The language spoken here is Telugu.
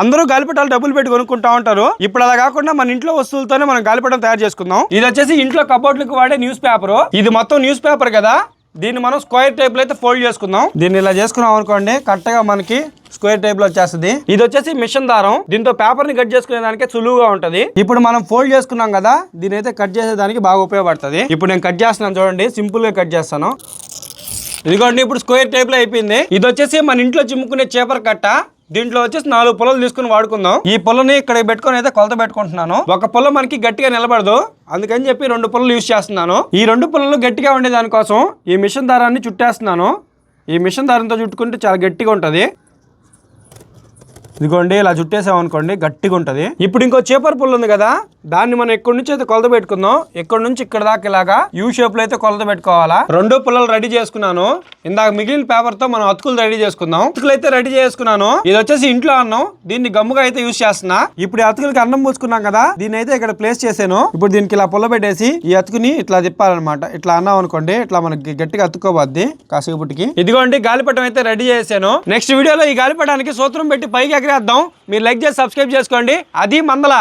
అందరూ గాలిపటాలు డబ్బులు పెట్టి కొనుక్కుంటా ఉంటారు. ఇప్పుడు అలా కాకుండా మన ఇంట్లో వస్తువులతోనే మనం గాలిపటం తయారు చేసుకుందాం. ఇది వచ్చేసి ఇంట్లో కబోర్డ్లకు వాడే న్యూస్ పేపర్ ఇది మొత్తం న్యూస్ పేపర్ కదా. దీన్ని మనం స్క్వేర్ టైప్లో అయితే ఫోల్డ్ చేసుకుందాం. దీన్ని ఇలా చేసుకున్నాం అనుకోండి కరెక్ట్గా మనకి స్క్వేర్ టైప్లో వచ్చేస్తుంది. ఇది వచ్చేసి మిషన్ దారం. దీంతో పేపర్ని కట్ చేసుకునే దానికి సులువుగా ఉంటది. ఇప్పుడు మనం ఫోల్డ్ చేసుకున్నాం కదా దీని అయితే కట్ చేసేదానికి బాగా ఉపయోగపడుతుంది. ఇప్పుడు నేను కట్ చేస్తున్నాను చూడండి సింపుల్గా కట్ చేస్తాను. ఇదిగోండి ఇప్పుడు స్క్వేర్ టైప్లో అయిపోయింది. ఇది వచ్చేసి మన ఇంట్లో చిమ్ముకునే చేపర్ కట్ట. దీంట్లో వచ్చేసి నాలుగు పొలలు తీసుకుని వాడుకుందాం. ఈ పొలని ఇక్కడ పెట్టుకొని అయితే కొలత పెట్టుకుంటున్నాను. ఒక పొల మనకి గట్టిగా నిలబడదు. అందుకని చెప్పి రెండు పొలలు యూజ్ చేస్తున్నాను. ఈ రెండు పొలలు గట్టిగా ఉండే దానికోసం ఈ మిషన్ దారాన్ని చుట్టేస్తున్నాను. ఈ మిషన్ దారంతో చుట్టుకుంటే చాలా గట్టిగా ఉంటుంది. ఇదిగోండి ఇలా చుట్టేసాం అనుకోండి గట్టిగా ఉంటుంది. ఇప్పుడు ఇంకో చేపర పుల్ల ఉంది కదా దాన్ని మనం ఎక్కడి నుంచి అయితే కొలత పెట్టుకుందాం? ఎక్కడి నుంచి ఇక్కడ దాకా ఇలాగా యూ షేప్లో అయితే కొలత పెట్టుకోవాలా? రెండు పుల్లలు రెడీ చేసుకున్నాను. ఇందాక మిగిలిన పేపర్తో మనం అతుకులు రెడీ చేసుకుందాం. అతుకులు అయితే రెడీ చేసుకున్నాను. ఇది వచ్చేసి ఇంట్లో అన్నం. దీన్ని గమ్ముగా అయితే యూస్ చేస్తున్నా. ఇప్పుడు అతుకులకి అన్నం పూసుకున్నాం కదా దీన్ని అయితే ఇక్కడ ప్లేస్ చేశాను. ఇప్పుడు దీనికి ఇలా పుల్ల పెట్టేసి ఈ అతుకుని ఇట్లా తిప్పాలన్నమాట. ఇట్లా అన్నాం అనుకోండి ఇట్లా మనకి గట్టిగా అతుక్కోబద్ది కాసేపటికి. ఇదిగోండి గాలిపటం అయితే రెడీ చేశాను. నెక్స్ట్ వీడియోలో ఈ గాలిపటానికి సూత్రం పెట్టి పైకి ఎగరేద్దాం. మీరు లైక్ చేసి సబ్స్క్రైబ్ చేసుకోండి. అది మందల.